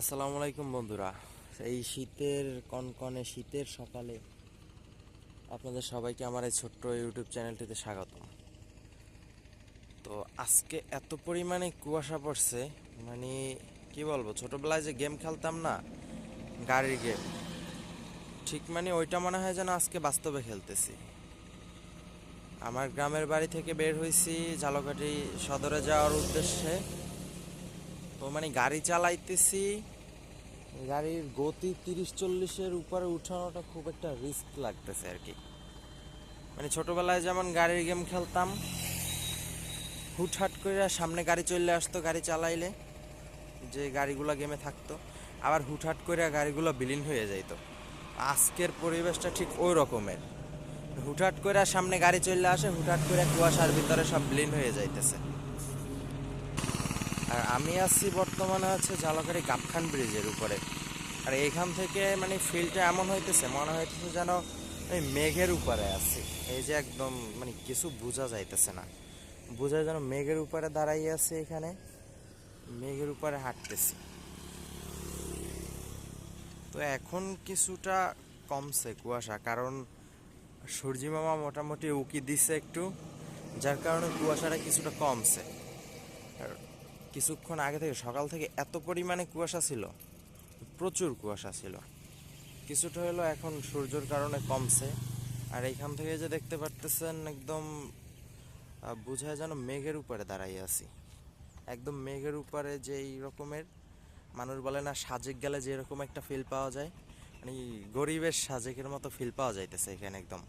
আসসালামু আলাইকুম বন্ধুরা। এই শীতের কনকনে শীতের সকালে আপনাদের সবাইকে আমার এই ছোট্ট ইউটিউব চ্যানেলটিতে স্বাগতম। তো আজকে এত পরিমাণে কুয়াশা পড়ছে মানে কি বলব, ছোটবেলায় যে গেম খেলতাম না, গাড়ির গেম, ঠিক মানে ওইটা মনে হয় যেন আজকে বাস্তবে খেলতেছি। আমার গ্রামের বাড়ি থেকে বের হয়েছি ঝালকাঠি সদরে যাওয়ার উদ্দেশ্যে। তো মানে গাড়ি চালাইতেছি। গাড়ির গতি তিরিশ চল্লিশের উপরে উঠানোটা খুব একটা রিস্ক লাগতেছে আর কি। মানে ছোটবেলায় যেমন গাড়ির গেম খেলতাম হুটহাট করে সামনে গাড়ি চলে আসতো গাড়ি চালাইলে যে গাড়িগুলো গেমে থাকতো আবার হুটহাট করে গাড়িগুলো বিলীন হয়ে যাইত। আজকের পরিবেশটা ঠিক ওই রকমের। হুটহাট করে সামনে গাড়ি চলে আসে হুটহাট করে কুয়াশার ভিতরে সব বিলীন হয়ে যাইতেছে। আর আমি আছি বর্তমানে হচ্ছে ঝালকারি গাবখান ব্রিজের উপরে। আর এখান থেকে মানে ফিল্ডটা এমন হইতেছে, মনে হইতেছে যেন এই মেঘের উপরে আছি। এই যে একদম মানে কিছু বোঝা যাইতেছে না। বোঝা যেন মেঘের উপরে দাঁড়াই আছে এখানে। মেঘের উপরে হাঁটতেছি। তো এখন কিছুটা কমছে কুয়াশা, কারণ সূর্যি মামা মোটামুটি উকি দিছে একটু, যার কারণে কুয়াশাটা কিছুটা কমছে। কিছুক্ষণ আগে থেকে সকাল থেকে এত পরিমাণে কুয়াশা ছিল, প্রচুর কুয়াশা ছিল। কিছুটা হলো এখন সূর্যের কারণে কমছে। আর এইখান থেকে যে দেখতে পারতেছেন একদম বোঝায় যেন মেঘের উপরে দাঁড়াই আছি। একদম মেঘের উপরে যে এই রকমের, মানুষ বলে না, সাজেক গেলে যে এরকম একটা ফিল পাওয়া যায়। মানে গরিবের সাজেকের মতো ফিল পাওয়া যাইতেছে এখানে একদম।